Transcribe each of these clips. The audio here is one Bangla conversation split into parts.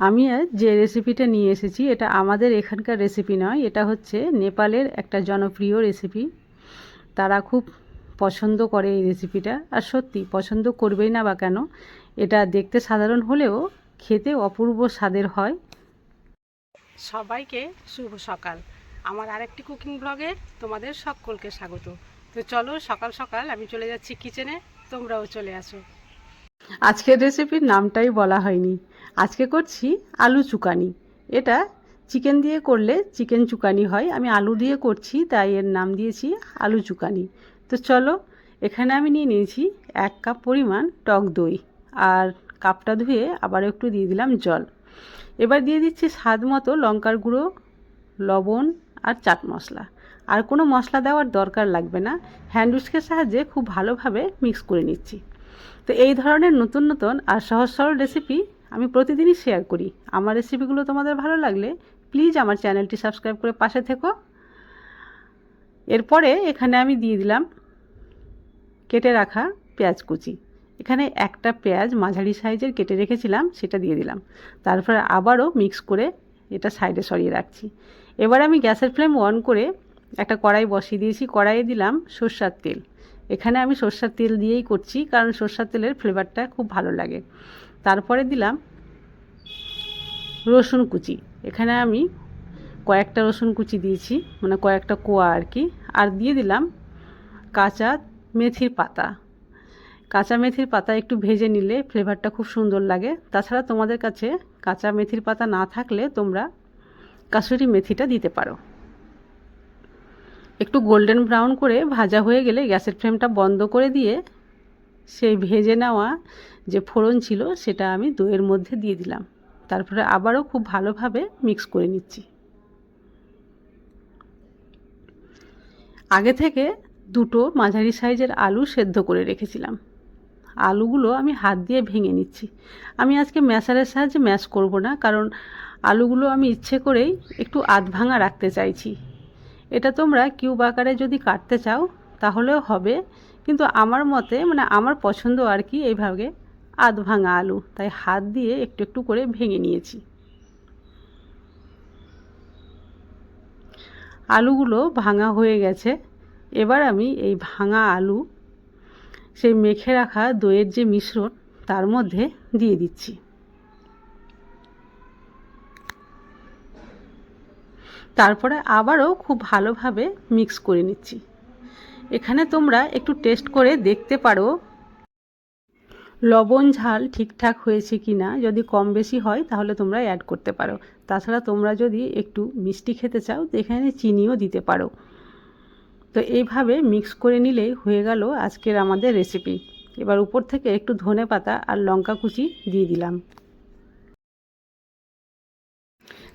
আমি যে রেসিপিটা নিয়ে এসেছি এটা আমাদের এখানকার রেসিপি নয় এটা হচ্ছে নেপালের একটা জনপ্রিয় রেসিপি তারা খুব পছন্দ করে এই রেসিপিটা আর সত্যি পছন্দ করবেই না বা কেন এটা দেখতে সাধারণ হলেও খেতে অপূর্ব স্বাদের হয়। সবাইকে শুভ সকাল। আমার আরেকটি কুকিং ব্লগে তোমাদের সকলকে স্বাগত। তো চলো সকাল সকাল আমি চলে যাচ্ছি কিচেনে তোমরাও চলে আসো। আজকের রেসিপির নামটাই বলা হয়নি। আজকে করছি আলু চুকানি। এটা চিকেন দিয়ে করলে চিকেন চুকানি হয়। আমি আলু দিয়ে করছি, তাই এর নাম দিয়েছি আলু চুকানি। তো চলো, এখানে আমি নিয়ে নিয়েছি এক কাপ পরিমাণ টক দই আর কাপটা ধুয়ে আবার একটু দিয়ে দিলাম জল। এবার দিয়ে দিচ্ছি স্বাদ মতো লঙ্কার গুঁড়ো, লবণ আর চাট মশলা। আর কোনো মশলা দেওয়ার দরকার লাগবে না। হ্যান্ড সাহায্যে খুব ভালোভাবে মিক্স করে নিচ্ছি। তো এই ধরনের নতুন নতুন আর সহজ সরল রেসিপি আমি প্রতিদিনই শেয়ার করি। আমার রেসিপিগুলো তোমাদের ভালো লাগলে প্লিজ আমার চ্যানেলটি সাবস্ক্রাইব করে পাশে থেকো। এরপরে এখানে আমি দিয়ে দিলাম কেটে রাখা পেঁয়াজ কুচি। এখানে একটা পেঁয়াজ মাঝারি সাইজের কেটে রেখেছিলাম, সেটা দিয়ে দিলাম। তারপরে আবারও মিক্স করে এটা সাইডে সরিয়ে রাখছি। এবার আমি গ্যাসের ফ্লেম অন করে একটা কড়াই বসিয়ে দিয়েছি। কড়াইয়ে দিলাম সর্ষার তেল। এখানে আমি সর্ষার তেল দিয়েই করছি, কারণ সর্ষার তেলের ফ্লেভারটা খুব ভালো লাগে। তারপরে দিলাম রসুন কুচি। এখানে আমি কয়েকটা রসুন কুচি দিয়েছি মানে কয়েকটা কোয়া আর কি। আর দিয়ে দিলাম কাঁচা মেথির পাতা। কাঁচা মেথির পাতা একটু ভেজে নিলে ফ্লেভারটা খুব সুন্দর লাগে। তাছাড়া তোমাদের কাছে কাঁচা মেথির পাতা না থাকলে তোমরা কাসুরি মেথিটা দিতে পারো। একটু গোল্ডেন ব্রাউন করে ভাজা হয়ে গেলে গ্যাসের ফ্লেমটা বন্ধ করে দিয়ে সেই ভেজে নেওয়া যে ফোড়ন ছিল সেটা আমি দইয়ের মধ্যে দিয়ে দিলাম। তারপরে আবারও খুব ভালোভাবে মিক্স করে নিচ্ছি। আগে থেকে দুটো মাঝারি সাইজের আলু সেদ্ধ করে রেখেছিলাম। আলুগুলো আমি হাত দিয়ে ভেঙে নিচ্ছি। আমি আজকে ম্যাশারের সাহায্যে ম্যাশ করব না, কারণ আলুগুলো আমি ইচ্ছে করেই একটু আধ ভাঙা রাখতে চাইছি। এটা তোমরা কিউব আকারে যদি কাটতে চাও, তাহলেও হবে। কিন্তু আমার মতে মানে আমার পছন্দ আর কি এইভাবে আধ ভাঙা আলু। তাই হাত দিয়ে একটু একটু করে ভেঙে নিয়েছি। আলুগুলো ভাঙা হয়ে গেছে। এবার আমি এই ভাঙা আলু, সেই মেখে রাখা দইয়ের যে মিশ্রণ, তার মধ্যে দিয়ে দিচ্ছি। তারপরে আবারও খুব ভালোভাবে মিক্স করে নিচ্ছি। এখানে তোমরা একটু টেস্ট করে দেখতে পারো লবণ, ঝাল ঠিকঠাক হয়েছে কি না যদি কম বেশি হয়, তাহলে তোমরা অ্যাড করতে পারো। তাছাড়া তোমরা যদি একটু মিষ্টি খেতে চাও, তো এখানে চিনিও দিতে পারো। তো এইভাবে মিক্স করে নিলেই হয়ে গেল আজকের আমাদের রেসিপি এবার উপর থেকে একটু ধনে পাতা আর লঙ্কা কুচি দিয়ে দিলাম।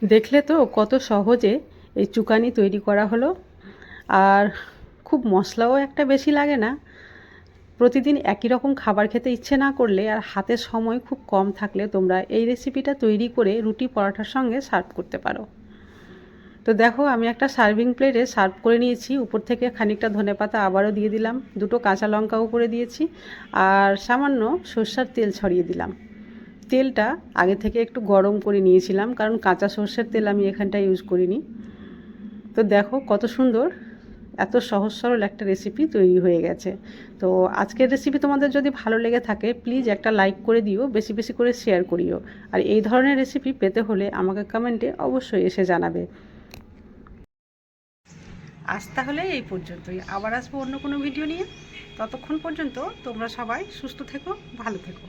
দেখলে তো কত সহজে এই চুকানি তৈরি করা হলো। আর খুব মশলাও একটা বেশি লাগে না। প্রতিদিন একই রকম খাবার খেতে ইচ্ছে না করলে আর হাতের সময় খুব কম থাকলে তোমরা এই রেসিপিটা তৈরি করে রুটি পরোটার সঙ্গে সার্ভ করতে পারো। তো দেখো, আমি একটা সার্ভিং প্লেটে সার্ভ করে নিয়েছি। উপর থেকে খানিকটা ধনে পাতা আবারও দিয়ে দিলাম। দুটো কাঁচা লঙ্কা উপরে দিয়েছি। আর সামান্য সর্ষার তেল ছড়িয়ে দিলাম। তেলটা আগে থেকে একটু গরম করে নিয়েছিলাম, কারণ কাঁচা সর্ষের তেল আমি এখানটা ইউজ করিনি। তো দেখো কত সুন্দর, এত সহজ সরল একটা রেসিপি তৈরি হয়ে গেছে। তো আজকের রেসিপি তোমাদের যদি ভালো লেগে থাকে প্লিজ একটা লাইক করে দিও, বেশি বেশি করে শেয়ার করিও। আর এই ধরনের রেসিপি পেতে হলে আমাকে কমেন্টে অবশ্যই এসে জানাবে। আজ তাহলে এই পর্যন্তই। আবার আসব অন্য কোনো ভিডিও নিয়ে। ততক্ষণ পর্যন্ত তোমরা সবাই সুস্থ থেকো, ভালো থেকো।